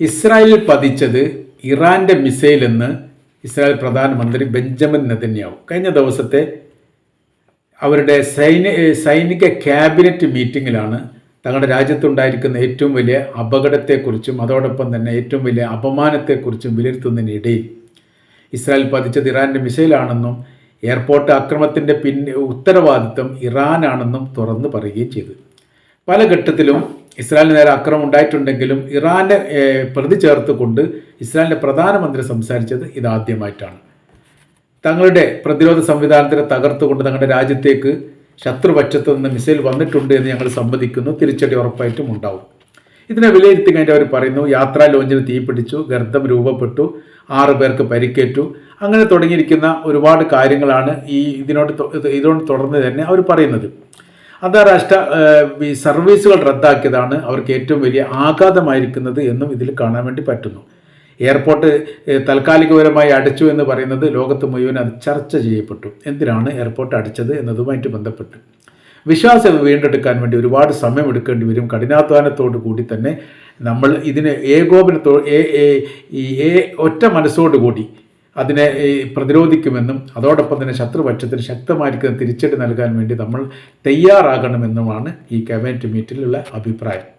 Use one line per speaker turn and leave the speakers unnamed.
ഇസ്രായേലിൽ പതിച്ചത് ഇറാന്റെ മിസൈൽ എന്ന് ഇസ്രായേൽ പ്രധാനമന്ത്രി ബെഞ്ചമിൻ നെതന്യാവു കഴിഞ്ഞ ദിവസത്തെ അവരുടെ സൈനി സൈനിക ക്യാബിനറ്റ് മീറ്റിങ്ങിലാണ് തങ്ങളുടെ രാജ്യത്തുണ്ടായിരിക്കുന്ന ഏറ്റവും വലിയ അപകടത്തെക്കുറിച്ചും അതോടൊപ്പം തന്നെ ഏറ്റവും വലിയ അപമാനത്തെക്കുറിച്ചും വിലയിരുത്തുന്നതിനിടയിൽ ഇസ്രായേൽ പതിച്ചത് ഇറാന്റെ മിസൈലാണെന്നും എയർപോർട്ട് ആക്രമണത്തിന്റെ പിന്നെ ഉത്തരവാദിത്വം ഇറാനാണെന്നും തുറന്നു പറയുകയും ചെയ്തു. പല ഘട്ടത്തിലും ഇസ്രായേലിന് നേരെ അക്രമം ഉണ്ടായിട്ടുണ്ടെങ്കിലും ഇറാനെ പ്രതി ചേർത്തുകൊണ്ട് ഇസ്രായേലിന്റെ പ്രധാനമന്ത്രി സംസാരിച്ചത് ഇതാദ്യമായിട്ടാണ്. തങ്ങളുടെ പ്രതിരോധ സംവിധാനത്തിനെ തകർത്തുകൊണ്ട് തങ്ങളുടെ രാജ്യത്തേക്ക് ശത്രുപക്ഷത്തു നിന്ന് മിസൈൽ വന്നിട്ടുണ്ട് എന്ന് ഞങ്ങൾ സമ്മതിക്കുന്നു. തിരിച്ചടി ഉറപ്പായിട്ടും ഉണ്ടാവും. ഇതിനെ വിലയിരുത്തി കഴിഞ്ഞാൽ അവർ പറയുന്നു യാത്രാ ലോഞ്ചിന് തീപിടിച്ചു ഗർദ്ദം രൂപപ്പെട്ടു ആറു പേർക്ക് പരിക്കേറ്റു. അങ്ങനെ തുടങ്ങിയിരിക്കുന്ന ഒരുപാട് കാര്യങ്ങളാണ് ഈ ഇതിനോട് ഇതിനോട് തുടർന്ന് തന്നെ അവർ പറയുന്നത്. അന്താരാഷ്ട്ര ഈ സർവീസുകൾ റദ്ദാക്കിയതാണ് അവർക്ക് ഏറ്റവും വലിയ ആഘാതമായിരിക്കുന്നത് എന്നും ഇതിൽ കാണാൻ വേണ്ടി പറ്റുന്നു. എയർപോർട്ട് താൽക്കാലികപരമായി അടച്ചു എന്ന് പറയുന്നത് ലോകത്ത് മുഴുവൻ അത് ചർച്ച ചെയ്യപ്പെട്ടു. എന്തിനാണ് എയർപോർട്ട് അടച്ചത് എന്നതുമായിട്ട് ബന്ധപ്പെട്ട്. വിശ്വാസം വീണ്ടെടുക്കാൻ വേണ്ടി ഒരുപാട് സമയം എടുക്കേണ്ടി വരും. കഠിനാധ്വാനത്തോടു കൂടി തന്നെ നമ്മൾ ഇതിനെ ഏകോപനത്തോ ഈ ഒറ്റ മനസ്സോടുകൂടി അതിനെ പ്രതിരോധിക്കുമെന്നും അതോടൊപ്പം തന്നെ ശത്രുപക്ഷത്തിന് ശക്തമായിരിക്കുന്ന തിരിച്ചടി നൽകാൻ വേണ്ടി നമ്മൾ തയ്യാറാകണമെന്നുമാണ് ഈ ക്യാബിനറ്റ് മീറ്റിലുള്ള അഭിപ്രായം.